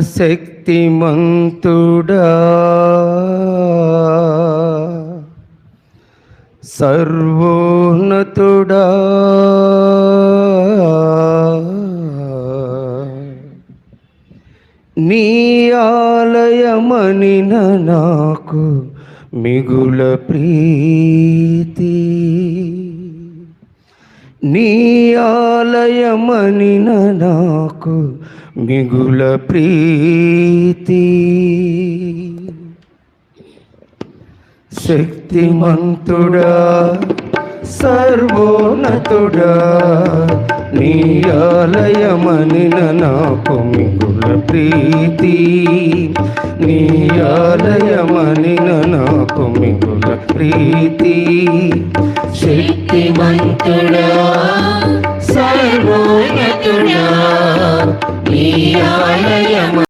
శక్తిమంతుడా. సర్వోన్నతుడా. నీ ఆలయమనిన నాకు మిగుల ప్రీతి. నీ ఆలయమని నాకు మిగుల ప్రీతి. శక్తిమంతుడా సర్వోన్నతుడా నీ ఆలయమని నాకు మిగుల ప్రీతి. నీ ఆలయమని నాకు మిగుల ప్రీతి. శక్తిమంతుడా సర్వోన్నతుడా నీ ఆలయమ